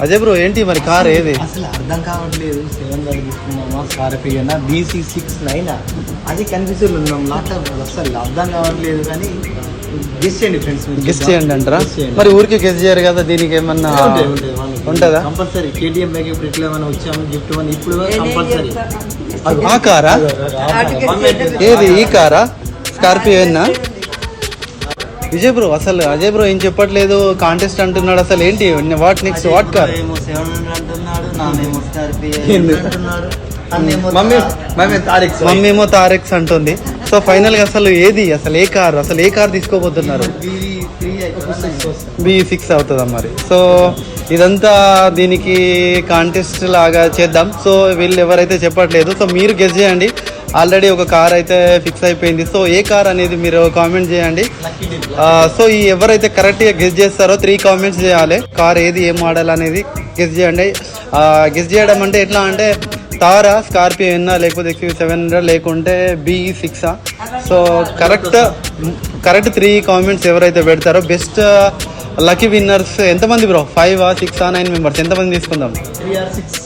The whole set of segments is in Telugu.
అజయ్ బ్రో ఏంటి మరి కార్ ఏది? అసలు అర్థం కావట్లేదు. సెవెన్ గారు తీసుకున్నామా స్కార్పియోనా బీసీ సిక్స్ నైన్ అది కన్ఫ్యూజన్ ఉన్నాం. లాట్ అసలు అర్థం కావట్లేదు కానీ గెస్ చేయండి ఫ్రెండ్స్ గెస్ట్ చేయండి అంటారా? మరి ఊరికి గెస్ట్ చేయరు కదా దీనికి ఏమన్నా ఉంటుందా? కంపల్సరీ. కేటీఎం బ్యాగ్ ఇప్పుడు ఇట్లా ఏమైనా వచ్చాము గిఫ్ట్ అని ఇప్పుడు కంపల్సరీ ఆ కారా? ఏది ఈ కారా? స్కార్పియో ఏనా? విజయ్ బ్రో అసలు అజయ్ బ్రో ఏం చెప్పట్లేదు? కాంటెస్ట్ అంటున్నాడు అసలు ఏంటి? What next what car mummy ఏమో తారెక్స్ అంటుంది. సో ఫైనల్గా అసలు ఏది? అసలు ఏ కార్ అసలు ఏ కార్ తీసుకోబోతున్నారు? బి సిక్స్ అవుతుందా మరి? సో ఇదంతా దీనికి కాంటెస్ట్ లాగా చేద్దాం. సో వీళ్ళు ఎవరైతే చెప్పట్లేదు సో మీరు గెస్ చేయండి. ఆల్రెడీ ఒక కార్ అయితే ఫిక్స్ అయిపోయింది. సో ఏ కార్ అనేది మీరు కామెంట్ చేయండి. సో ఈ ఎవరైతే కరెక్ట్గా గెస్ చేస్తారో త్రీ కామెంట్స్ చేయాలి. కార్ ఏది ఏ మోడల్ అనేది గెస్ చేయండి. గెస్ చేయడం అంటే ఎట్లా అంటే తారా స్కార్పియో ఎన్నా లేకపోతే ఎక్స్యూ సెవెన్ హండ్రెడ్ లేకుంటే BE సిక్సా so correct correct three comments ఎవరైతే పెడతారో బెస్ట్ లక్కీ విన్నర్స్ ఎంతమంది bro five six nine members ఎంతమంది తీసుకుందాం? Three or six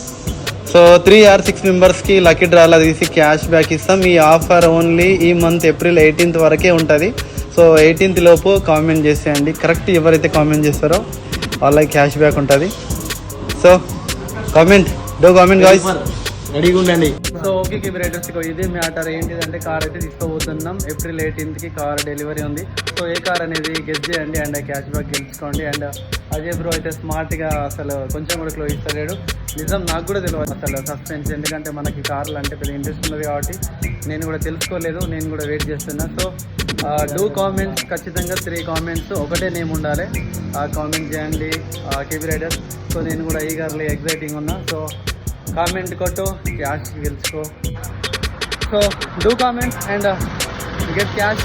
so three or six మెంబర్స్కి లక్కీ డ్రాలా తీసి క్యాష్ బ్యాక్ ఇస్తాం. ఈ ఆఫర్ ఓన్లీ ఈ మంత్ ఏప్రిల్ ఎయిటీన్త్ వరకే ఉంటుంది. సో ఎయిటీన్త్ లోపు కామెంట్ చేసేయండి. కరెక్ట్ ఎవరైతే కామెంట్ చేస్తారో వాళ్ళకి క్యాష్ బ్యాక్ ఉంటుంది. So comment do comment guys రెడీగా ఉండండి. సో ఓకే రైడర్స్ ఇది మ్యాటర్ ఏంటిదంటే కార్ అయితే తీసుకోబోతున్నాం. ఏప్రిల్ ఎయిటీన్త్కి కార్ డెలివరీ ఉంది. సో ఏ కార్ అనేది గెస్ట్ చేయండి అండ్ క్యాష్ బ్యాక్ గెలుచుకోండి. అండ్ అజయ్ బ్రో అయితే స్మార్ట్గా అసలు కొంచెం కూడా క్లో ఇస్తలేడు. నిజం నాకు కూడా తెలియదు అసలు సస్పెన్స్ ఎందుకంటే మనకి కార్లు అంటే పెద్ద ఇంట్రెస్ట్ ఉన్నది కాబట్టి నేను కూడా తెలుసుకోలేదు నేను కూడా వెయిట్ చేస్తున్నా. సో డూ కామెంట్స్ ఖచ్చితంగా త్రీ కామెంట్స్ ఒకటే నేమ్ ఉండాలి. ఆ కామెంట్ చేయండి కేబీ రైడర్స్ సో నేను కూడా ఈగర్లీ ఎగ్జైటింగ్ ఉన్నా. సో కామెంట్ కొట్టు cash గెలుచుకో. So do comment and get cash